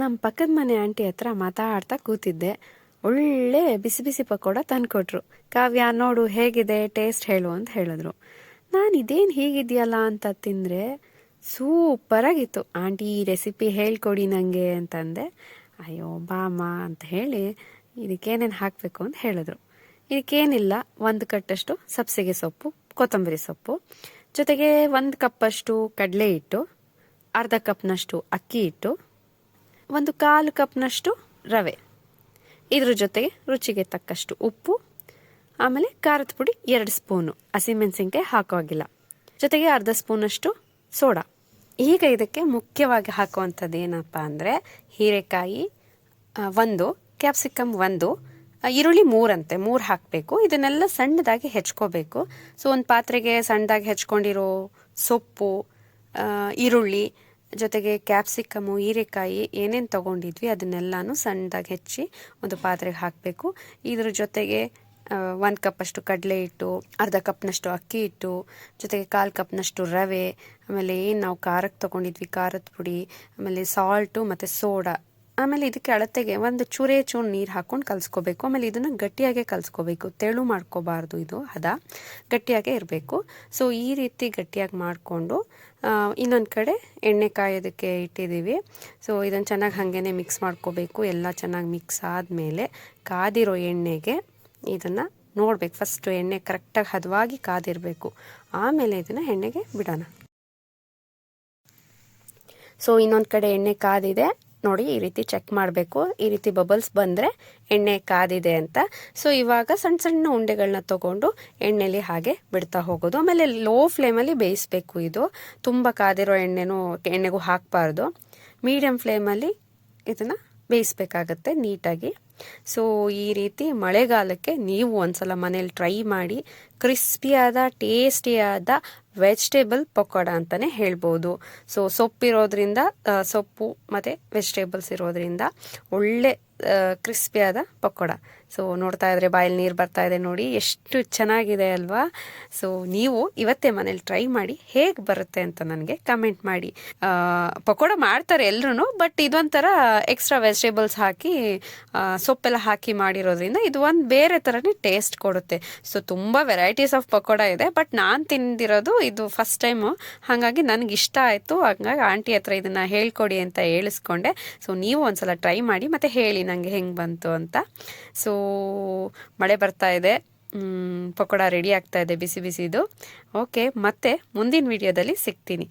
ನಮ್ಮ ಪಕ್ಕದ ಮನೆ ಆಂಟಿ ಹತ್ರ ಮಾತಾಡ್ತಾ ಕೂತಿದ್ದೆ. ಒಳ್ಳೆ ಬಿಸಿ ಬಿಸಿ ಪಕೋಡ ತಂದ್ಕೊಟ್ರು. ಕಾವ್ಯ, ನೋಡು ಹೇಗಿದೆ, ಟೇಸ್ಟ್ ಹೇಳು ಅಂತ ಹೇಳಿದ್ರು. ನಾನು ಇದೇನು ಹೀಗಿದೆಯಲ್ಲ ಅಂತ ತಿಂದರೆ ಸೂಪರಾಗಿತ್ತು. ಆಂಟಿ ಈ ರೆಸಿಪಿ ಹೇಳ್ಕೊಡಿ ನನಗೆ ಅಂತಂದೆ. ಅಯ್ಯೋ ಬಾಮ ಅಂತ ಹೇಳಿ ಇದಕ್ಕೇನೇನು ಹಾಕಬೇಕು ಅಂತ ಹೇಳಿದ್ರು. ಇದಕ್ಕೇನಿಲ್ಲ, ಒಂದು ಕಟ್ಟಷ್ಟು ಸಬ್ಸಿಗೆ ಸೊಪ್ಪು, ಕೊತ್ತಂಬರಿ ಸೊಪ್ಪು, ಜೊತೆಗೆ ಒಂದು ಕಪ್ಪಷ್ಟು ಕಡಲೆ ಹಿಟ್ಟು, ಅರ್ಧ ಕಪ್ನಷ್ಟು ಅಕ್ಕಿ ಹಿಟ್ಟು ಒಂದು ಕಾಲು ಕಪ್ನಷ್ಟು ರವೆ. ಇದ್ರ ಜೊತೆಗೆ ರುಚಿಗೆ ತಕ್ಕಷ್ಟು ಉಪ್ಪು, ಆಮೇಲೆ ಖಾರದ ಪುಡಿ ಎರಡು ಸ್ಪೂನು. ಹಸಿಮೆಣಸಿನ್ಕಾಯಿ ಹಾಕೋಗಿಲ್ಲ ಜೊತೆಗೆ ಅರ್ಧ ಸ್ಪೂನಷ್ಟು ಸೋಡಾ. ಈಗ ಇದಕ್ಕೆ ಮುಖ್ಯವಾಗಿ ಹಾಕುವಂಥದ್ದು ಏನಪ್ಪ ಅಂದರೆ ಹೀರೆಕಾಯಿ ಒಂದು, ಕ್ಯಾಪ್ಸಿಕಮ್ ಒಂದು ಈರುಳ್ಳಿ ಮೂರಂತೆ, ಮೂರು ಹಾಕಬೇಕು. ಇದನ್ನೆಲ್ಲ ಸಣ್ಣದಾಗಿ ಹೆಚ್ಕೋಬೇಕು. ಸೊ, ಒಂದು ಪಾತ್ರೆಗೆ ಸಣ್ಣದಾಗಿ ಹೆಚ್ಕೊಂಡಿರೋ ಸೊಪ್ಪು ಈರುಳ್ಳಿ ಜೊತೆಗೆ ಕ್ಯಾಪ್ಸಿಕಮು, ಹೀರೆಕಾಯಿ ಏನೇನು ತೊಗೊಂಡಿದ್ವಿ ಅದನ್ನೆಲ್ಲನೂ ಸಣ್ಣದಾಗಿ ಹೆಚ್ಚಿ ಒಂದು ಪಾತ್ರೆಗೆ ಹಾಕಬೇಕು. ಇದ್ರ ಜೊತೆಗೆ ಒಂದು ಕಪ್ಪಷ್ಟು ಕಡಲೆ ಹಿಟ್ಟು, ಅರ್ಧ ಕಪ್ನಷ್ಟು ಅಕ್ಕಿ ಹಿಟ್ಟು, ಜೊತೆಗೆ ಕಾಲು ಕಪ್ನಷ್ಟು ರವೆ, ಆಮೇಲೆ ಏನು ನಾವು ಖಾರಕ್ಕೆ ತೊಗೊಂಡಿದ್ವಿ, ಖಾರದ ಪುಡಿ, ಆಮೇಲೆ ಸಾಲ್ಟು ಮತ್ತು ಸೋಡಾ. ಆಮೇಲೆ ಇದಕ್ಕೆ ಅಳತೆಗೆ ಒಂದು ಚೂರೇ ಚೂರು ನೀರು ಹಾಕ್ಕೊಂಡು ಕಲಿಸ್ಕೋಬೇಕು. ಆಮೇಲೆ ಇದನ್ನು ಗಟ್ಟಿಯಾಗೆ ಕಲಿಸ್ಕೋಬೇಕು. ತೆಳು ಮಾಡ್ಕೋಬಾರ್ದು ಇದು, ಹದ. ಗಟ್ಟಿಯಾಗೆ ಇರಬೇಕು. ಸೊ ಈ ರೀತಿ ಗಟ್ಟಿಯಾಗಿ ಮಾಡಿಕೊಂಡು ಇನ್ನೊಂದು ಕಡೆ ಎಣ್ಣೆ ಕಾಯೋದಕ್ಕೆ ಇಟ್ಟಿದ್ದೀವಿ ಸೊ ಇದನ್ನು ಚೆನ್ನಾಗಿ ಹಾಗೇ ಮಿಕ್ಸ್ ಮಾಡ್ಕೋಬೇಕು. ಎಲ್ಲ ಚೆನ್ನಾಗಿ ಮಿಕ್ಸ್ ಆದಮೇಲೆ ಕಾದಿರೋ ಎಣ್ಣೆಗೆ ಇದನ್ನು ನೋಡ್ಬೇಕು. ಫಸ್ಟು ಎಣ್ಣೆ ಕರೆಕ್ಟಾಗಿ ಹದವಾಗಿ ಕಾದಿರಬೇಕು. ಆಮೇಲೆ ಇದನ್ನು ಎಣ್ಣೆಗೆ ಬಿಡೋಣ. ಸೊ ಇನ್ನೊಂದು ಕಡೆ ಎಣ್ಣೆ ಕಾದಿದೆ. ನೋಡಿ ಈ ರೀತಿ ಚೆಕ್ ಮಾಡಬೇಕು. ಈ ರೀತಿ ಬಬಲ್ಸ್ ಬಂದರೆ ಎಣ್ಣೆ ಕಾದಿದೆ ಅಂತ. ಸೊ ಇವಾಗ ಸಣ್ಣ ಸಣ್ಣ ಉಂಡೆಗಳನ್ನ ತಗೊಂಡು ಎಣ್ಣೆಲಿ ಹಾಗೆ ಬಿಡ್ತಾ ಹೋಗೋದು. ಆಮೇಲೆ ಲೋ ಫ್ಲೇಮಲ್ಲಿ ಬೇಯಿಸ್ಬೇಕು ಇದು. ತುಂಬ ಕಾದಿರೋ ಎಣ್ಣೆನೂ ಎಣ್ಣೆಗೂ ಹಾಕಬಾರ್ದು. ಮೀಡಿಯಮ್ ಫ್ಲೇಮಲ್ಲಿ ಇದನ್ನು ಬೇಯಿಸ್ಬೇಕಾಗತ್ತೆ ನೀಟಾಗಿ. ಸೊ ಈ ರೀತಿ ಮಳೆಗಾಲಕ್ಕೆ ನೀವು ಒಂದ್ಸಲ ಮನೇಲಿ ಟ್ರೈ ಮಾಡಿ, ಕ್ರಿಸ್ಪಿಯಾದ, ಟೇಸ್ಟಿಯಾದ ವೆಜಿಟೇಬಲ್ ಪಕೋಡ ಅಂತಲೇ ಹೇಳ್ಬೋದು. ಸೊ ಸೊಪ್ಪಿರೋದ್ರಿಂದ ಸೊಪ್ಪು ಮತ್ತು ವೆಜಿಟೇಬಲ್ಸ್ ಇರೋದ್ರಿಂದ ಒಳ್ಳೆ ಕ್ರಿಸ್ಪಿಯಾದ ಪಕೋಡ. ಸೊ ನೋಡ್ತಾ ಇದ್ರೆ ಬಾಯಲ್ಲಿ ನೀರು ಬರ್ತಾ ಇದೆ ನೋಡಿ, ಎಷ್ಟು ಚೆನ್ನಾಗಿದೆ ಅಲ್ವಾ? ಸೊ ನೀವು ಇವತ್ತೇ ಮನೇಲಿ ಟ್ರೈ ಮಾಡಿ ಹೇಗೆ ಬರುತ್ತೆ ಅಂತ ನನಗೆ ಕಮೆಂಟ್ ಮಾಡಿ. ಪಕೋಡ ಮಾಡ್ತಾರೆ ಎಲ್ಲರೂ ಬಟ್ ಇದೊಂಥರ ಎಕ್ಸ್ಟ್ರಾ ವೆಜಿಟೇಬಲ್ಸ್ ಹಾಕಿ ಸೊಪ್ಪೆಲ್ಲ ಹಾಕಿ ಮಾಡಿರೋದ್ರಿಂದ ಇದು ಒಂದು ಬೇರೆ ಥರನೇ ಟೇಸ್ಟ್ ಕೊಡುತ್ತೆ. ಸೊ ತುಂಬ ವೆರೈಟೀಸ್ ಆಫ್ ಪಕೋಡ ಇದೆ ಬಟ್ ನಾನು ತಿಂದಿರೋದು ಇದು ಫಸ್ಟ್ ಟೈಮು ಹಾಗಾಗಿ ನನಗೆ ಇಷ್ಟ ಆಯಿತು. ಹಂಗಾಗಿ ಆಂಟಿ ಹತ್ರ ಇದನ್ನು ಹೇಳ್ಕೊಡಿ ಅಂತ ಹೇಳಿಸ್ಕೊಂಡೆ. ಸೊ ನೀವು ಒಂದ್ಸಲ ಟ್ರೈ ಮಾಡಿ ಮತ್ತು ಹೇಳಿ. ನನಗೆ ಹೆಂಗೆ ಬಂತು ಅಂತ. ಸೊ ಮಳೆ ಬರ್ತಾ ಇದೆ. ಪಕೋಡ ರೆಡಿ ಆಗ್ತಾ ಇದೆ, ಬಿಸಿ ಬಿಸಿದು. ಓಕೆ ಮತ್ತೆ ಮುಂದಿನ ವಿಡಿಯೋದಲ್ಲಿ ಸಿಗ್ತೀನಿ.